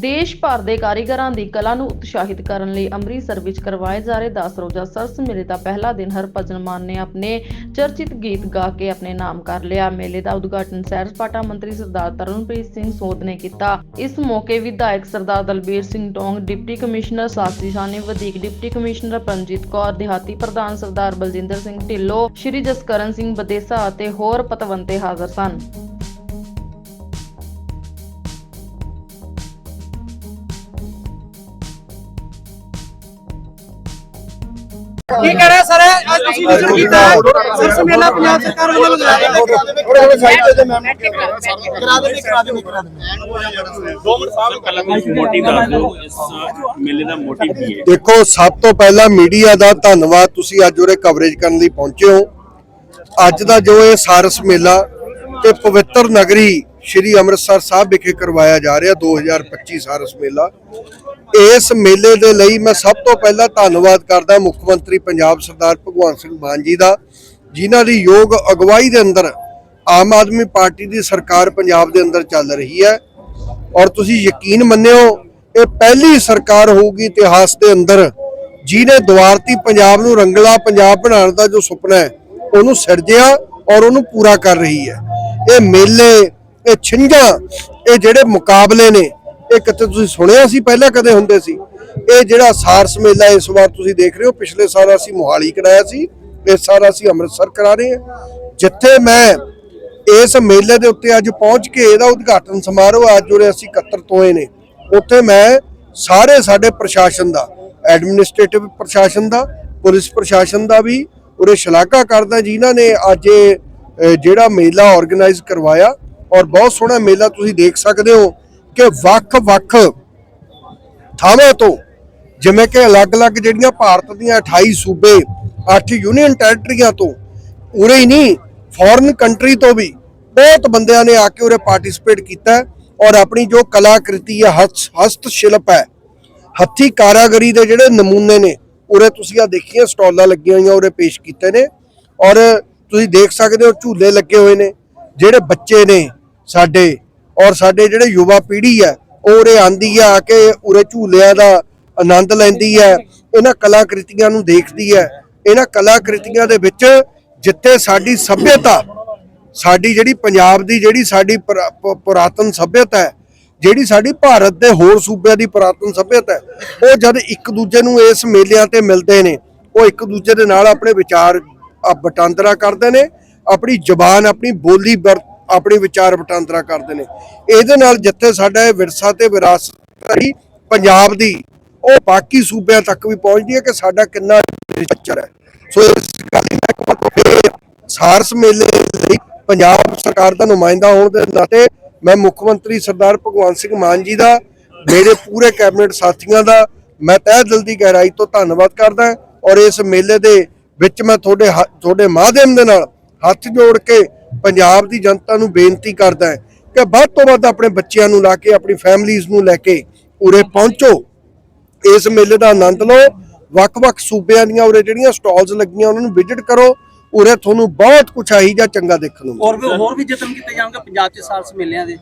ਦੇਸ਼ ਭਰ ਦੇ ਕਾਰੀਗਰਾਂ ਦੀ ਕਲਾ ਨੂੰ ਉਤਸ਼ਾਹਿਤ ਕਰਨ ਲਈ ਅੰਮ੍ਰਿਤਸਰ ਵਿੱਚ ਕਰਵਾਏ ਜਾ ਰਹੇ 10 ਰੋਜ਼ਾ ਸਰਸ ਮੇਲੇ ਦਾ ਪਹਿਲਾ ਦਿਨ ਹਰਭਜਨ ਮਾਨ ਨੇ ਆਪਣੇ ਚਰਚਿਤ ਗੀਤ ਗਾ ਕੇ ਆਪਣੇ ਨਾਮ ਕਰ ਲਿਆ। ਮੇਲੇ ਦਾ ਉਦਘਾਟਨ ਸੈਰ ਸਪਾਟਾ ਮੰਤਰੀ ਸਰਦਾਰ ਤਰਨਪ੍ਰੀਤ ਸਿੰਘ ਸੋਧ ਨੇ ਕੀਤਾ। ਇਸ ਮੌਕੇ ਵਿਧਾਇਕ ਸਰਦਾਰ ਦਲਬੀਰ ਸਿੰਘ ਟੋਂਗ ਡਿਪਟੀ ਕਮਿਸ਼ਨਰ ਸਾਸੀ ਸ਼ਾਨੀ ਵਧੀਕ, ਡਿਪਟੀ ਕਮਿਸ਼ਨਰ ਪਰਮਜੀਤ ਕੌਰ, ਦਿਹਾਤੀ ਪ੍ਰਧਾਨ ਸਰਦਾਰ ਬਲਜਿੰਦਰ ਸਿੰਘ ਢਿੱਲੋਂ, ਸ਼੍ਰੀ ਜਸਕਰਨ ਸਿੰਘ ਬਦੇਸਾ ਅਤੇ ਹੋਰ ਪਤਵੰਤੇ ਹਾਜ਼ਰ ਸਨ। ਕੀ ਕਹਿ ਰਹੇ ਸਰ? ਅੱਜ ਤੁਸੀਂ ਵਿਜ਼ਿਟ ਕੀਤਾ ਹੈ। ਸਰਸ ਮੇਲਾ ਪੰਜਾਬ ਸਰਕਾਰ ਵੱਲੋਂ ਲਗਾਇਆ ਗਿਆ। ਪਹਿਲਾਂ ਕੋਈ ਮੋਟਿਵ ਦੱਸ ਦਿਓ ਇਸ ਮੇਲੇ ਦਾ ਮੋਟਿਵ ਕੀ ਹੈ? ਦੇਖੋ ਸਭ ਤੋਂ ਪਹਿਲਾਂ ਮੀਡੀਆ ਦਾ ਧੰਨਵਾਦ ਤੁਸੀਂ ਅੱਜ ਉਰੇ ਕਵਰੇਜ ਕਰਨ ਲਈ ਪਹੁੰਚੇ ਹੋ। ਅੱਜ ਦਾ ਜੋ ਇਹ ਸਾਰਸ ਮੇਲਾ ਤੇ ਪਵਿੱਤਰ ਨਗਰੀ ਸ਼੍ਰੀ ਅੰਮ੍ਰਿਤਸਰ ਸਾਹਿਬ ਵਿਖੇ ਕਰਵਾਇਆ ਜਾ ਰਿਹਾ 2025 ਸਾਰਸ ਮੇਲਾ। ਇਸ ਮੇਲੇ ਦੇ ਲਈ ਮੈਂ ਸਭ ਤੋਂ ਪਹਿਲਾਂ ਧੰਨਵਾਦ ਕਰਦਾ ਮੁੱਖ ਮੰਤਰੀ ਪੰਜਾਬ ਸਰਦਾਰ ਭਗਵੰਤ ਸਿੰਘ ਮਾਨ ਜੀ ਦਾ, ਜਿਨ੍ਹਾਂ ਦੀ ਯੋਗ ਅਗਵਾਈ ਦੇ ਅੰਦਰ ਆਮ ਆਦਮੀ ਪਾਰਟੀ ਦੀ ਸਰਕਾਰ ਪੰਜਾਬ ਦੇ ਅੰਦਰ ਚੱਲ ਰਹੀ ਹੈ। ਔਰ ਤੁਸੀਂ ਯਕੀਨ ਮੰਨਿਓ, ਇਹ ਪਹਿਲੀ ਸਰਕਾਰ ਹੋਊਗੀ ਇਤਿਹਾਸ ਦੇ ਅੰਦਰ, ਜਿਹਨੇ ਦੁਆਰਤੀ ਪੰਜਾਬ ਨੂੰ ਰੰਗਲਾ ਪੰਜਾਬ ਬਣਾਉਣ ਦਾ ਜੋ ਸੁਪਨਾ ਹੈ, ਉਹਨੂੰ ਸਿਰਜਿਆ ਔਰ ਉਹਨੂੰ ਪੂਰਾ ਕਰ ਰਹੀ ਹੈ। ਇਹ ਮੇਲੇ, ਇਹ ਛਿੰਝਾਂ, ਇਹ ਜਿਹੜੇ ਮੁਕਾਬਲੇ ਨੇ ਇਹ ਕਿਤੇ ਤੁਸੀਂ ਸੁਣਿਆ ਸੀ, ਪਹਿਲਾਂ ਕਦੇ ਹੁੰਦੇ ਸੀ। ਇਹ ਜਿਹੜਾ ਸਾਰਸ ਮੇਲਾ ਇਸ ਵਾਰ ਤੁਸੀਂ ਦੇਖ ਰਹੇ ਹੋ, ਪਿਛਲੇ ਸਾਲ ਅਸੀਂ ਮੋਹਾਲੀ ਕਰਾਇਆ ਸੀ, ਇਸ ਸਾਲ ਅਸੀਂ ਅੰਮ੍ਰਿਤਸਰ ਕਰਾ ਰਹੇ ਹਾਂ। ਜਿੱਥੇ ਮੈਂ ਇਸ ਮੇਲੇ ਦੇ ਉੱਤੇ ਅੱਜ ਪਹੁੰਚ ਕੇ ਇਹਦਾ ਉਦਘਾਟਨ ਸਮਾਰੋਹ ਅੱਜ ਉਰੇ ਅਸੀਂ ਇਕੱਤਰਤ ਹੋਏ ਨੇ। ਉੱਥੇ ਮੈਂ ਸਾਰੇ ਸਾਡੇ ਪ੍ਰਸ਼ਾਸਨ ਦਾ ਐਡਮਿਨਿਸਟ੍ਰੇਟਿਵ ਪ੍ਰਸ਼ਾਸਨ ਦਾ, ਪੁਲਿਸ ਪ੍ਰਸ਼ਾਸਨ ਦਾ ਵੀ ਉਰੇ ਸ਼ਲਾਘਾ ਕਰਦਾ, ਜਿਨ੍ਹਾਂ ਨੇ ਅੱਜ ਇਹ ਜਿਹੜਾ ਮੇਲਾ ਆਰਗੇਨਾਈਜ਼ ਕਰਵਾਇਆ। ਔਰ ਬਹੁਤ ਸੋਹਣਾ ਮੇਲਾ ਤੁਸੀਂ ਦੇਖ ਸਕਦੇ ਹੋ। ਕਿ ਵੱਖ-ਵੱਖ ਥਾਵਾਂ ਤੋਂ, ਜਿਵੇਂ ਕਿ ਅਲੱਗ-ਅਲੱਗ ਜਿਹੜੀਆਂ ਭਾਰਤ ਦੀਆਂ 28 ਸੂਬੇ 8 ਯੂਨੀਅਨ ਟੈਰੀਟਰੀਆਂ ਤੋਂ, ਉਰੇ ਹੀ ਨਹੀਂ ਫੋਰਨ ਕੰਟਰੀ ਤੋਂ ਵੀ ਬਹੁਤ ਬੰਦਿਆਂ ਨੇ ਆ ਕੇ ਉਰੇ ਪਾਰਟਿਸਿਪੇਟ ਕੀਤਾ ਔਰ ਆਪਣੀ ਜੋ ਕਲਾਕ੍ਰਿਤੀ ਹੈ, ਹਸਤ ਹਸਤ ਸ਼ਿਲਪ ਹੈ, ਹੱਥੀ ਕਾਰਾਗਰੀ ਦੇ ਜਿਹੜੇ ਨਮੂਨੇ ਨੇ, ਉਰੇ ਤੁਸੀਂ ਆ ਦੇਖੀਆਂ, ਸਟਾਲਾਂ ਲੱਗੀਆਂ ਹੋਈਆਂ ਉਰੇ ਪੇਸ਼ ਕੀਤੇ ਨੇ ਔਰ ਤੁਸੀਂ ਦੇਖ ਸਕਦੇ ਹੋ ਝੂਲੇ ਲੱਗੇ ਹੋਏ ਨੇ, ਜਿਹੜੇ ਬੱਚੇ ਨੇ ਸਾਡੇ ਔਰ ਸਾਡੇ ਜਿਹੜੇ ਯੁਵਾ ਪੀੜ੍ਹੀ ਹੈ ਉਹ ਉਰੇ ਆਂਦੀ ਹੈ ਆ ਕੇ ਉਰੇ ਝੂਲਿਆਂ ਦਾ ਆਨੰਦ ਲੈਂਦੀ ਹੈ ਇਹਨਾਂ ਕਲਾਕ੍ਰਿਤੀਆਂ ਨੂੰ ਦੇਖਦੀ ਹੈ। ਇਹਨਾਂ ਕਲਾਕ੍ਰਿਤੀਆਂ ਦੇ ਵਿੱਚ ਜਿੱਥੇ ਸਾਡੀ ਸੱਭਿਅਤਾ ਸਾਡੀ ਜਿਹੜੀ ਪੰਜਾਬ ਦੀ ਜਿਹੜੀ ਸਾਡੀ ਪੁਰਾ- ਪੁਰਾਤਨ ਸੱਭਿਅਤਾ ਹੈ ਜਿਹੜੀ ਸਾਡੀ ਭਾਰਤ ਦੇ ਹੋਰ ਸੂਬਿਆਂ ਦੀ ਪੁਰਾਤਨ ਸੱਭਿਅਤਾ ਹੈ ਉਹ ਜਦ ਇੱਕ ਦੂਜੇ ਨੂੰ ਇਸ ਮੇਲਿਆਂ ਤੇ ਮਿਲਦੇ ਨੇ ਉਹ ਇੱਕ ਦੂਜੇ ਦੇ ਨਾਲ ਆਪਣੇ ਵਿਚਾਰ ਅ, ਵਟਾਂਦਰਾ ਕਰਦੇ ਨੇ ਆਪਣੀ ਜਬਾਨ ਆਪਣੀ ਬੋਲੀ ਵਰ- ਆਪਣੀ ਵਿਚਾਰ ਵਟਾਂਦਰਾ ਕਰਦੇ ਨੇ। ਇਹਦੇ ਨਾਲ ਜਿੱਥੇ ਸਾਡਾ ਇਹ ਵਿਰਸਾ ਤੇ ਵਿਰਾਸਤ ਰਹੀ, ਪੰਜਾਬ ਦੀ, ਉਹ ਬਾਕੀ ਸੂਬਿਆਂ ਤੱਕ ਵੀ ਪਹੁੰਚਦੀ ਹੈ ਕਿ ਸਾਡਾ ਕਿੰਨਾ ਕਲਚਰ ਹੈ। ਸੋ ਇਸ ਗੱਲ ਦੀ ਇੱਕ ਵਾਰ ਸਾਰਸ ਮੇਲੇ ਲਈ ਪੰਜਾਬ ਸਰਕਾਰ ਦਾ ਨੁਮਾਇੰਦਾ ਹੋਣ ਦੇ ਨਾਤੇ ਮੈਂ ਮੁੱਖ ਮੰਤਰੀ ਸਰਦਾਰ ਭਗਵੰਤ ਸਿੰਘ ਮਾਨ ਜੀ ਦਾ, ਮੇਰੇ ਪੂਰੇ ਕੈਬਨਿਟ ਸਾਥੀਆਂ ਦਾ, ਮੈਂ ਤਹਿ ਦਿਲ ਦੀ ਗਹਿਰਾਈ ਤੋਂ ਧੰਨਵਾਦ ਕਰਦਾ ਔਰ ਇਸ ਮੇਲੇ ਦੇ ਵਿੱਚ ਮੈਂ ਤੁਹਾਡੇ ਹ- ਤੁਹਾਡੇ ਮਾਧਿਅਮ ਦੇ ਨਾਲ ਹੱਥ ਜੋੜ ਕੇ ਪੰਜਾਬ ਦੀ ਜਨਤਾ ਨੂੰ ਬੇਨਤੀ ਕਰਦਾ ਹਾਂ ਕਿ ਵੱਧ ਤੋਂ ਵੱਧ ਆਪਣੇ ਬੱਚਿਆਂ ਨੂੰ ਲਾ ਕੇ ਆਪਣੀ ਫੈਮਲੀਆਂ ਨੂੰ ਲੈ ਕੇ ਉਰੇ ਪਹੁੰਚੋ। ਇਸ ਮੇਲੇ ਦਾ ਆਨੰਦ ਲਓ। ਵੱਖ-ਵੱਖ ਸੂਬਿਆਂ ਦੀਆਂ ਉਰੇ ਜਿਹੜੀਆਂ ਸਟਾਲਸ ਲੱਗੀਆਂ ਉਹਨਾਂ ਨੂੰ ਵਿਜ਼ਿਟ ਕਰੋ। ਉਰੇ ਤੁਹਾਨੂੰ ਬਹੁਤ ਕੁਝ ਆਹੀ ਜਾਂ ਚੰਗਾ ਦੇਖਣ ਨੂੰ ਹੋਰ ਵੀ ਹੋਰ ਵੀ ਯਤਨ ਕੀਤੇ ਜਾਣਗੇ ਪੰਜਾਬ 'ਚ ਸਾਰਸ ਮੇਲਿਆਂ ਦੇ?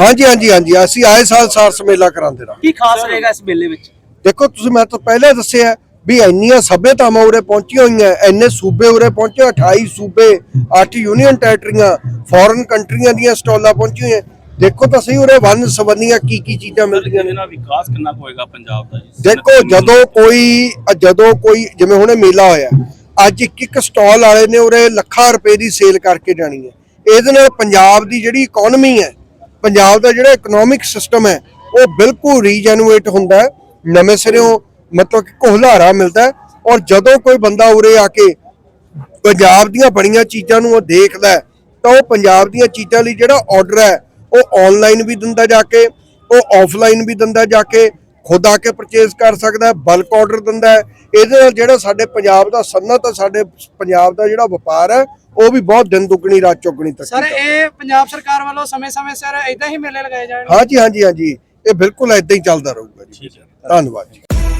ਹਾਂਜੀ ਹਾਂਜੀ ਹਾਂਜੀ। ਅਸੀਂ ਆਏ ਸਾਲ ਸਾਰਸ ਮੇਲਾ ਕਰਾਉਂਦੇ ਰਹਾਂ ਕੀ ਖਾਸ ਰਹੇਗਾ ਇਸ ਮੇਲੇ ਵਿੱਚ? ਦੇਖੋ ਤੁਸੀਂ ਮੈਂ ਤਾਂ ਪਹਿਲਾਂ ਦੱਸਿਆ ਵੀ ਇੰਨੀਆਂ ਸੱਭਿਅਤਾਵਾਂ ਉਰੇ ਪਹੁੰਚੀਆਂ ਹੋਈਆਂ ਇੰਨੇ ਸੂਬੇ ਉਰੇ ਪਹੁੰਚੇ 28 ਸੂਬੇ 8 ਯੂਨੀਅਨ ਟੈਰੀਟਰੀਆਂ ਫੋਰਨ ਕੰਟਰੀਆਂ ਦੀਆਂ ਸਟਾਲਾਂ ਪਹੁੰਚੀਆਂ ਹੋਈਆਂ। ਦੇਖੋ ਤਾਂ ਸਹੀ ਉਰੇ ਵੰਨ ਸਵੰਨੀਆਂ ਕੀ ਕੀ ਚੀਜ਼ਾਂ ਮਿਲਦੀਆਂ ਨੇ ਇਹਦੇ ਨਾਲ ਵਿਕਾਸ ਕਿੰਨਾ ਹੋਏਗਾ ਪੰਜਾਬ ਦਾ ਜੀ? ਦੇਖੋ ਜਦੋਂ ਕੋਈ ਜਦੋਂ ਕੋਈ ਜਿਵੇਂ ਹੁਣੇ ਮੇਲਾ ਹੋਇਆ ਅੱਜ ਇੱਕ ਇੱਕ ਸਟਾਲ ਵਾਲੇ ਨੇ ਉਰੇ ਲੱਖਾਂ ਰੁਪਏ ਦੀ ਸੇਲ ਕਰਕੇ ਜਾਣੀ ਹੈ। ਇਹਦੇ ਨਾਲ ਪੰਜਾਬ ਦੀ ਜਿਹੜੀ ਇਕਨੋਮੀ ਹੈ ਪੰਜਾਬ ਦਾ ਜਿਹੜਾ ਇਕਨੋਮਿਕ ਸਿਸਟਮ ਹੈ ਉਹ ਬਿਲਕੁਲ ਰੀਜਨਰੇਟ ਹੁੰਦਾ ਨਵੇਂ ਸਿਰਿਓਂ ਮਤਲਬ ਕਿ ਕੋਹਲਾਰਾ ਮਿਲਦਾ ਹੈ ਔਰ ਜਦੋਂ ਕੋਈ ਬੰਦਾ ਉਰੇ ਆ ਕੇ ਪੰਜਾਬ ਦੀਆਂ ਬਣੀਆਂ ਚੀਜ਼ਾਂ ਨੂੰ ਉਹ ਦੇਖਦਾ ਤਾਂ ਉਹ ਪੰਜਾਬ ਦੀਆਂ ਚੀਜ਼ਾਂ ਲਈ ਜਿਹੜਾ ਆਰਡਰ ਹੈ ਉਹ ਆਨਲਾਈਨ ਵੀ ਦਿੰਦਾ ਜਾ ਕੇ ਉਹ ਆਫਲਾਈਨ ਵੀ ਦਿੰਦਾ ਜਾ ਕੇ ਖੁਦ ਆ ਕੇ ਪਰਚੇਸ ਕਰ ਸਕਦਾ ਹੈ ਬਲਕ ਆਰਡਰ ਦਿੰਦਾ ਹੈ। ਇਹਦੇ ਨਾਲ ਜਿਹੜਾ ਸਾਡੇ ਪੰਜਾਬ ਦਾ ਸਨਅਤ ਹੈ ਸਾਡੇ ਪੰਜਾਬ ਦਾ ਜਿਹੜਾ ਵਪਾਰ ਹੈ ਉਹ ਵੀ ਬਹੁਤ ਦਿਨ ਦੁੱਗਣੀ ਰਾਤ ਚੌਗਣੀ ਤੱਕ ਸਰ ਇਹ ਪੰਜਾਬ ਸਰਕਾਰ ਵੱਲੋਂ ਸਮੇਂ-ਸਮੇਂ ਸਿਰ ਇਦਾਂ ਹੀ ਮੇਲੇ ਲਗਾਏ ਜਾਣਗੇ? ਹਾਂਜੀ ਹਾਂਜੀ ਹਾਂਜੀ। ਇਹ ਬਿਲਕੁਲ ਇਦਾਂ ਹੀ ਚੱਲਦਾ ਰਹੂਗਾ ਜੀ। ਧੰਨਵਾਦ ਜੀ।